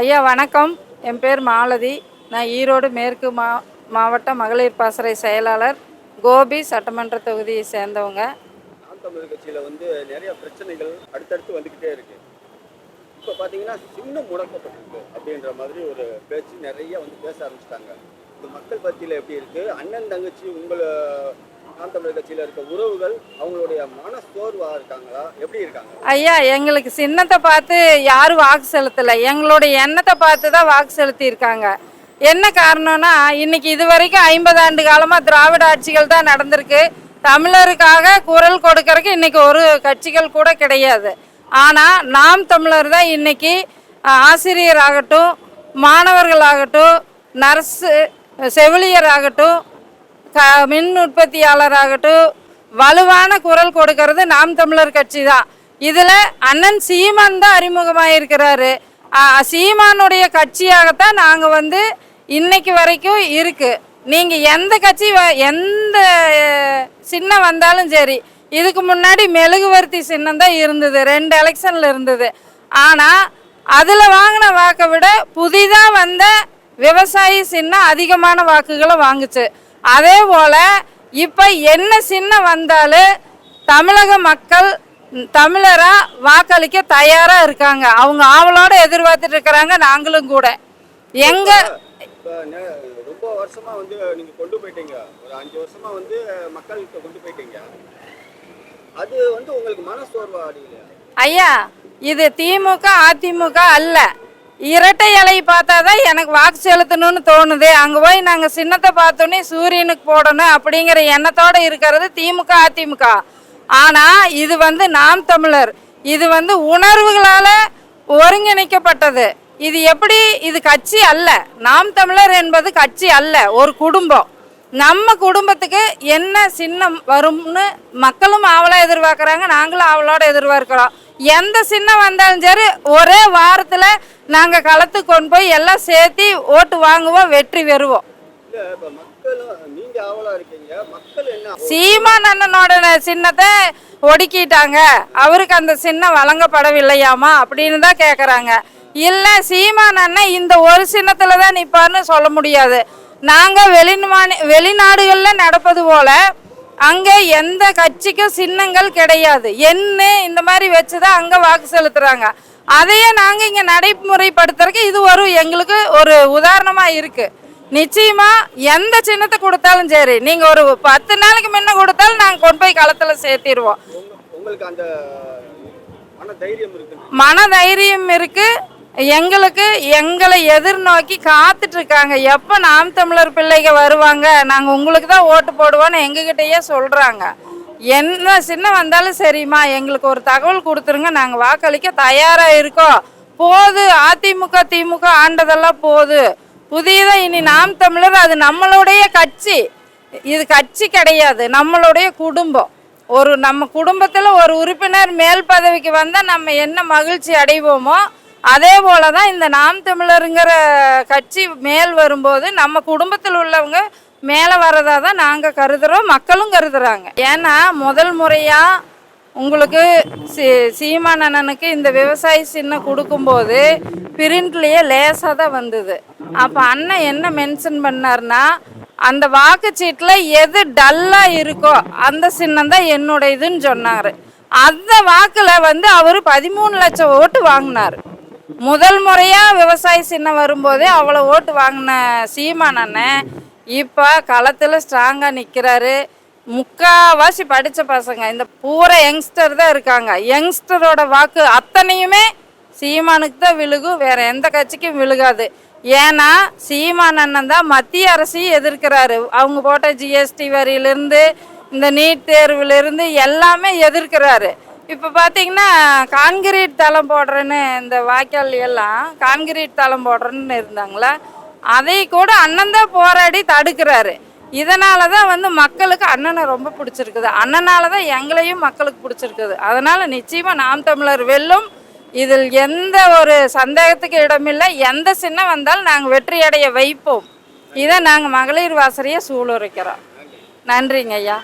ஐயா வணக்கம். என் பேர் மாலதி. நான் ஈரோடு மேற்கு மா மாவட்ட மகளிர் பாசறை செயலாளர் கோபி சட்டமன்ற தொகுதியை சேர்ந்தவங்க. நாம் தமிழர் கட்சியில் வந்து நிறைய பிரச்சனைகள் அடுத்தடுத்து வந்துக்கிட்டே இருக்கு. இப்போ பார்த்தீங்கன்னா சின்ன முடக்கப்பட்டிருக்கு அப்படின்ற மாதிரி ஒரு பேச்சு நிறைய வந்து பேச ஆரம்பிச்சிட்டாங்க. மக்கள் பத்தியில் எப்படி இருக்கு? அண்ணன் தங்கச்சி உங்களை நாம் தமிழர் கட்சியில் இருக்க உறவுகள் அவங்களுடைய மனசோர்வா இருக்காங்களா? எப்படி இருக்காங்க? ஐயா எங்களுக்கு சின்னத்தை பார்த்து யாரும் வாக்கு செலுத்தலை. எங்களுடைய எண்ணத்தை பார்த்து தான் வாக்கு செலுத்தியிருக்காங்க. என்ன காரணம்னா இன்னைக்கு இது வரைக்கும் ஐம்பது ஆண்டு காலமாக திராவிட ஆட்சிகள் தான் நடந்திருக்கு. தமிழருக்காக குரல் கொடுக்கறதுக்கு இன்னைக்கு ஒரு கட்சிகள் கூட கிடையாது. ஆனால் நாம் தமிழர் தான் இன்னைக்கு ஆசிரியர் ஆகட்டும் மாணவர்களாகட்டும் நர்ஸு செவிலியராகட்டும் க மின் உற்பத்தியாளராகட்டும் வலுவான குரல் கொடுக்கறது நாம் தமிழர் கட்சி தான். இதில் அண்ணன் சீமான் தான் அறிமுகமாயிருக்கிறாரு. சீமானுடைய கட்சியாகத்தான் நாங்கள் வந்து இன்னைக்கு வரைக்கும் இருக்கு. நீங்கள் எந்த கட்சி வ- எந்த சின்னம் வந்தாலும் சரி இதுக்கு முன்னாடி மெழுகுவர்த்தி சின்னம் தான் இருந்தது ரெண்டு எலெக்ஷனில் இருந்தது. ஆனால் அதில் வாங்கின வாக்கை விட புதிதாக வந்த விவசாயி சின்னம் அதிகமான வாக்குகளை வாங்குச்சு. அதே போல் இப்போ என்ன சின்னம் வந்தாலும் தமிழக மக்கள் தமிழரா வாக்களிக்க தயாராக இருக்காங்க. அவங்க ஆவலோட எதிர்பார்த்துட்டு இருக்கிறாங்க நாங்களும் கூட. எங்க ரொம்ப வருஷமா வந்து நீங்க கொண்டு போயிட்டீங்க. ஒரு அஞ்சு வருஷமா வந்து மக்களுக்கு கொண்டு போயிட்டீங்க. அது வந்து உங்களுக்கு மன சோர்வா அடிக்கலையா ஐயா இது திமுக அதிமுக அல்ல. இரட்டை இலை பார்த்தா தான் எனக்கு வாக்கு செலுத்தணும்னு தோணுது. அங்கே போய் நாங்கள் சின்னத்தை பார்த்தோன்னே சூரியனுக்கு போடணும் அப்படிங்கிற எண்ணத்தோடு இருக்கிறது திமுக அதிமுக. ஆனால் இது வந்து நாம் தமிழர். இது வந்து உணர்வுகளால் ஒருங்கிணைக்கப்பட்டது. இது எப்படி? இது கட்சி அல்ல. நாம் தமிழர் என்பது கட்சி அல்ல. ஒரு குடும்பம். நம்ம குடும்பத்துக்கு என்ன சின்னம் வரும்னு மக்களும் ஆவலாக எதிர்பார்க்குறாங்க நாங்களும் அவளோட எதிர்பார்க்குறோம். எந்த சின்னம் வந்தாலும் சரி ஒரே வாரத்தில் நாங்கள் களத்துக்கு கொண்டு போய் எல்லாம் சேர்த்து ஓட்டு வாங்குவோம் வெற்றி பெறுவோம். சீமான் அண்ணனோட சின்னத்தை ஒடுக்கிட்டாங்க. அவருக்கு அந்த சின்னம் வழங்கப்படவில்லையாமா அப்படின்னு தான் கேட்குறாங்க இல்லை சீமான் அண்ணன் இந்த ஒரு சின்னத்தில் தான் நிற்பார்னு சொல்ல முடியாது. நாங்கள் வெளிநாடு வெளிநாடுகளில் நடப்பது போல அங்கே எந்த கட்சிக்கும் சின்னங்கள் கிடையாது. என்ன இந்த மாதிரி வச்சு தான் அங்கே வாக்கு செலுத்துகிறாங்க அதையே நாங்கள் இங்கே நடைமுறைப்படுத்துறதுக்கு இது ஒரு எங்களுக்கு ஒரு உதாரணமாக இருக்குது நிச்சயமா எந்த சின்னத்தை கொடுத்தாலும் சரி நீங்க ஒரு பத்து நாளைக்கு முன்ன கொடுத்தாலும் நாங்க கொண்டு போய் களத்துல சேர்த்திடுவோம். மன தைரியம் இருக்கு. எங்களுக்கு எங்களை எதிர்நோக்கி காத்துட்டு இருக்காங்க எப்போ நாம் தமிழர் பிள்ளைங்க வருவாங்க நாங்கள் உங்களுக்கு தான் ஓட்டு போடுவோன்னு எங்ககிட்டயே சொல்கிறாங்க என்ன சின்ன வந்தாலும் சரிம்மா எங்களுக்கு ஒரு தகவல் கொடுத்துருங்க நாங்கள் வாக்களிக்க தயாராக இருக்கோம். போது அதிமுக திமுக ஆண்டதெல்லாம் போது. புதியதாக இனி நாம் தமிழர் அது நம்மளுடைய கட்சி. இது கட்சி கிடையாது நம்மளுடைய குடும்பம். ஒரு நம்ம குடும்பத்தில் ஒரு உறுப்பினர் மேல் பதவிக்கு வந்தால் நம்ம என்ன மகிழ்ச்சி அடைவோமோ அதே போல தான் இந்த நாம் தமிழருங்கிற கட்சி மேல் வரும்போது நம்ம குடும்பத்தில் உள்ளவங்க மேலே வர்றதா தான் நாங்கள் கருதுகிறோம் மக்களும் கருதுறாங்க. ஏன்னா முதல் முறையாக உங்களுக்கு சி சீமான் அண்ணனுக்கு இந்த விவசாய சின்னம் கொடுக்கும்போது பிரிண்ட்லேயே லேசாக தான் வந்தது. அப்போ அண்ணன் என்ன மென்ஷன் பண்ணார்னா அந்த வாக்குச்சீட்டில் எது டல்லாக இருக்கோ அந்த சின்னம் தான் என்னுடையதுன்னு சொன்னார். அந்த வாக்கில் வந்து அவர் பதிமூணு லட்சம் ஓட்டு வாங்கினார். முதல் முறையாக விவசாய சின்னம் வரும்போதே அவ்வளோ ஓட்டு வாங்கின சீமான் அண்ணன் இப்போ களத்தில் ஸ்ட்ராங்காக நிற்கிறாரு முக்காவாசி படித்த பசங்க. இந்த பூரா யங்ஸ்டர் தான் இருக்காங்க. யங்ஸ்டரோட வாக்கு அத்தனையுமே சீமானுக்கு தான் விழுகும் வேற எந்த கட்சிக்கும் விழுகாது. ஏன்னா சீமான் அண்ணன் தான் மத்திய அரசையும் எதிர்க்கிறாரு. அவங்க போட்ட ஜிஎஸ்டி வரியிலிருந்து இந்த நீட் தேர்விலிருந்து எல்லாமே எதிர்க்கிறாரு. இப்போ பார்த்தீங்கன்னா கான்கிரீட் தளம் போடுறேன்னு இந்த வாய்க்கால் எல்லாம் கான்கிரீட் தளம் போடுறேன்னு இருந்தாங்களா? அதை கூட அண்ணன் தான் போராடி தடுக்கிறாரு. இதனால தான் வந்து மக்களுக்கு அண்ணனை ரொம்ப பிடிச்சிருக்குது. அண்ணனால தான் எங்களையும் மக்களுக்கு பிடிச்சிருக்குது. அதனால் நிச்சயமாக நாம் தமிழர் வெல்லும். இதில் எந்த ஒரு சந்தேகத்துக்கு இடமில்லை. எந்த சின்னம் வந்தாலும் நாங்கள் வெற்றியடைய வைப்போம். இதை நாங்கள் மகளிர் வாசறையை சூளுரைக்கிறோம். நன்றிங்க ஐயா.